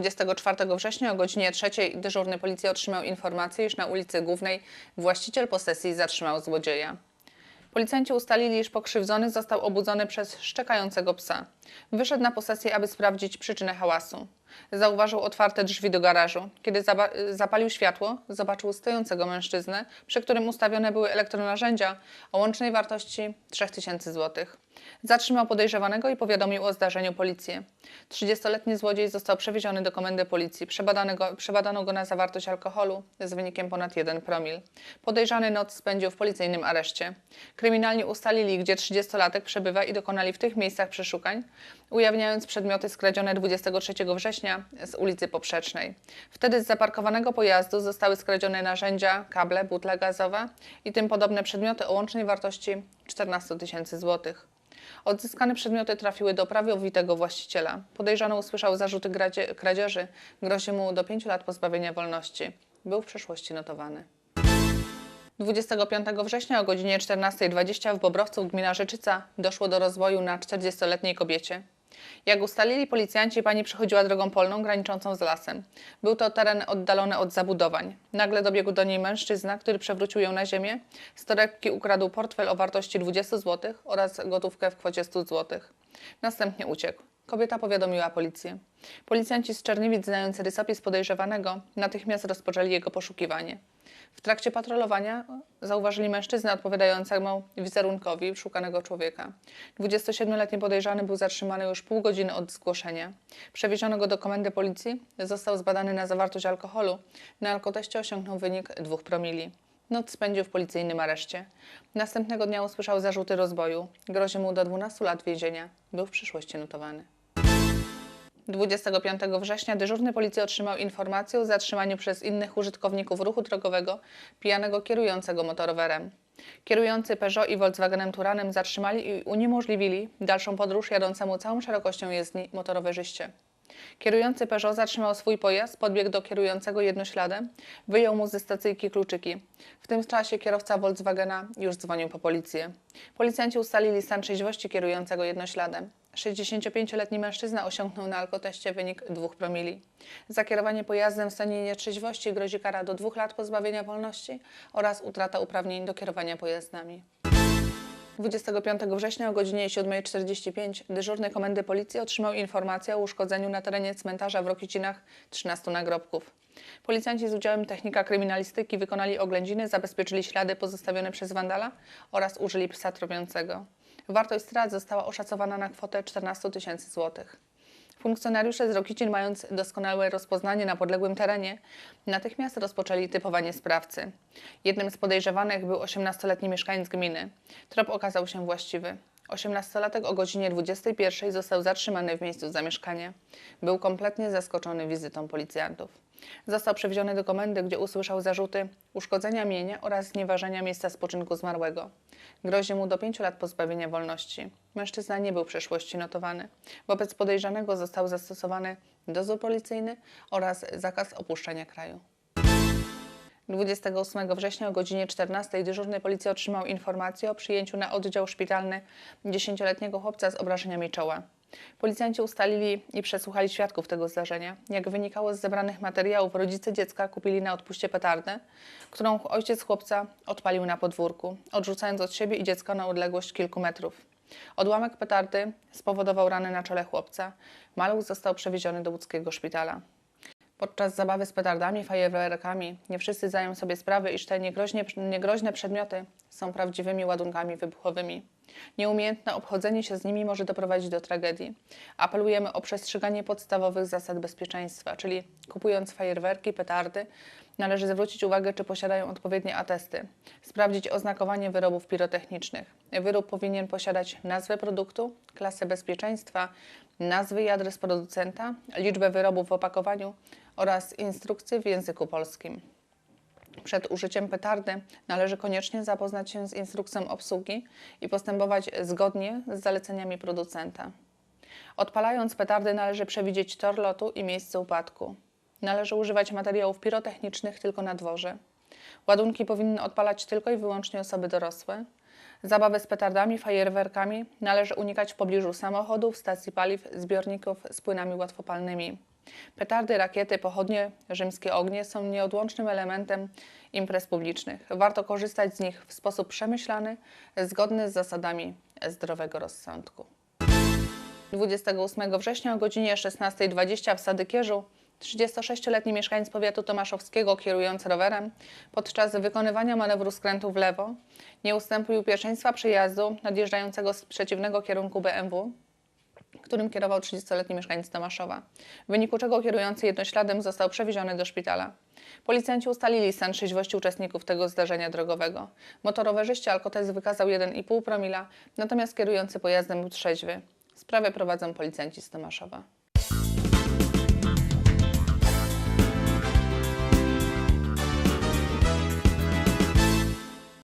24 września o godzinie 3 dyżurny policji otrzymał informację, iż na ulicy Głównej właściciel posesji zatrzymał złodzieja. Policjanci ustalili, iż pokrzywdzony został obudzony przez szczekającego psa. Wyszedł na posesję, aby sprawdzić przyczynę hałasu. Zauważył otwarte drzwi do garażu. Kiedy zapalił światło, zobaczył stojącego mężczyznę, przy którym ustawione były elektronarzędzia o łącznej wartości 3000 zł. Zatrzymał podejrzewanego i powiadomił o zdarzeniu policję. 30-letni złodziej został przewieziony do komendy policji. Go, przebadano go na zawartość alkoholu z wynikiem ponad 1 promil. Podejrzany noc spędził w policyjnym areszcie. Kryminalni ustalili, gdzie 30-latek przebywa i dokonali w tych miejscach przeszukań, ujawniając przedmioty skradzione 23 września z ulicy Poprzecznej. Wtedy z zaparkowanego pojazdu zostały skradzione narzędzia, kable, butle gazowe i tym podobne przedmioty o łącznej wartości 14 tysięcy złotych. Odzyskane przedmioty trafiły do prawowitego właściciela. Podejrzany usłyszał zarzuty gradzie- kradzieży, grozi mu do 5 lat pozbawienia wolności. Był w przeszłości notowany. 25 września o godzinie 14.20 w Bobrowcu, gmina Rzeczyca, doszło do rozwoju na 40-letniej kobiecie. Jak ustalili policjanci, pani przechodziła drogą polną graniczącą z lasem. Był to teren oddalony od zabudowań. Nagle dobiegł do niej mężczyzna, który przewrócił ją na ziemię. Z torebki ukradł portfel o wartości 20 zł oraz gotówkę w kwocie 100 zł. Następnie uciekł. Kobieta powiadomiła policję. Policjanci z Czerniewic, znający rysopis podejrzewanego, natychmiast rozpoczęli jego poszukiwanie. W trakcie patrolowania zauważyli mężczyznę odpowiadającemu wizerunkowi szukanego człowieka. 27-letni podejrzany był zatrzymany już pół godziny od zgłoszenia. Przewieziono go do komendy policji, został zbadany na zawartość alkoholu. Na alkoteście osiągnął wynik 2 promili. Noc spędził w policyjnym areszcie. Następnego dnia usłyszał zarzuty rozboju. Grozi mu do 12 lat więzienia. Był w przyszłości notowany. 25 września dyżurny policji otrzymał informację o zatrzymaniu przez innych użytkowników ruchu drogowego pijanego kierującego motorowerem. Kierujący Peugeot i Volkswagenem Turanem zatrzymali i uniemożliwili dalszą podróż jadącemu całą szerokością jezdni motorowerzyście. Kierujący Peugeot zatrzymał swój pojazd, podbiegł do kierującego jednośladem, wyjął mu ze stacyjki kluczyki. W tym czasie kierowca Volkswagena już dzwonił po policję. Policjanci ustalili stan trzeźwości kierującego jednośladem. 65-letni mężczyzna osiągnął na alkoteście wynik 2 promili. Za kierowanie pojazdem w stanie nietrzeźwości grozi kara do 2 lat pozbawienia wolności oraz utrata uprawnień do kierowania pojazdami. 25 września o godzinie 7.45 dyżurny komendy policji otrzymał informację o uszkodzeniu na terenie cmentarza w Rokiecinach 13 nagrobków. Policjanci z udziałem technika kryminalistyki wykonali oględziny, zabezpieczyli ślady pozostawione przez wandala oraz użyli psa tropiącego. Wartość strat została oszacowana na kwotę 14 tysięcy złotych. Funkcjonariusze z Rokicin, mając doskonałe rozpoznanie na podległym terenie, natychmiast rozpoczęli typowanie sprawcy. Jednym z podejrzewanych był 18-letni mieszkaniec gminy. Trop okazał się właściwy. 18-latek o godzinie 21 został zatrzymany w miejscu zamieszkania. Był kompletnie zaskoczony wizytą policjantów. Został przewieziony do komendy, gdzie usłyszał zarzuty uszkodzenia mienia oraz znieważenia miejsca spoczynku zmarłego. Grozi mu do 5 lat pozbawienia wolności. Mężczyzna nie był w przeszłości notowany. Wobec podejrzanego został zastosowany dozór policyjny oraz zakaz opuszczania kraju. 28 września o godzinie 14 dyżurny policji otrzymał informację o przyjęciu na oddział szpitalny 10-letniego chłopca z obrażeniami czoła. Policjanci ustalili i przesłuchali świadków tego zdarzenia. Jak wynikało z zebranych materiałów, rodzice dziecka kupili na odpuście petardę, którą ojciec chłopca odpalił na podwórku, odrzucając od siebie i dziecka na odległość kilku metrów. Odłamek petardy spowodował rany na czole chłopca. Maluch został przewieziony do łódzkiego szpitala. Podczas zabawy z petardami, fajerwerkami nie wszyscy zdają sobie sprawę, iż te niegroźnie, niegroźne przedmioty są prawdziwymi ładunkami wybuchowymi. Nieumiejętne obchodzenie się z nimi może doprowadzić do tragedii. Apelujemy o przestrzeganie podstawowych zasad bezpieczeństwa, czyli kupując fajerwerki, petardy, należy zwrócić uwagę, czy posiadają odpowiednie atesty, sprawdzić oznakowanie wyrobów pirotechnicznych. Wyrób powinien posiadać nazwę produktu, klasę bezpieczeństwa, nazwy i adres producenta, liczbę wyrobów w opakowaniu oraz instrukcje w języku polskim. Przed użyciem petardy należy koniecznie zapoznać się z instrukcją obsługi i postępować zgodnie z zaleceniami producenta. Odpalając petardy należy przewidzieć tor lotu i miejsce upadku. Należy używać materiałów pirotechnicznych tylko na dworze. Ładunki powinny odpalać tylko i wyłącznie osoby dorosłe. Zabawy z petardami, fajerwerkami należy unikać w pobliżu samochodów, stacji paliw, zbiorników z płynami łatwopalnymi. Petardy, rakiety, pochodnie, rzymskie ognie są nieodłącznym elementem imprez publicznych. Warto korzystać z nich w sposób przemyślany, zgodny z zasadami zdrowego rozsądku. 28 września o godzinie 16.20 w Sadykierzu 36-letni mieszkaniec powiatu tomaszowskiego kierujący rowerem podczas wykonywania manewru skrętu w lewo nie ustąpił pierwszeństwa przejazdu nadjeżdżającego z przeciwnego kierunku BMW, którym kierował 30-letni mieszkaniec Tomaszowa, w wyniku czego kierujący jednośladem został przewieziony do szpitala. Policjanci ustalili stan trzeźwości uczestników tego zdarzenia drogowego. Motorowerzyście alkotest wykazał 1,5 promila, natomiast kierujący pojazdem był trzeźwy. Sprawę prowadzą policjanci z Tomaszowa.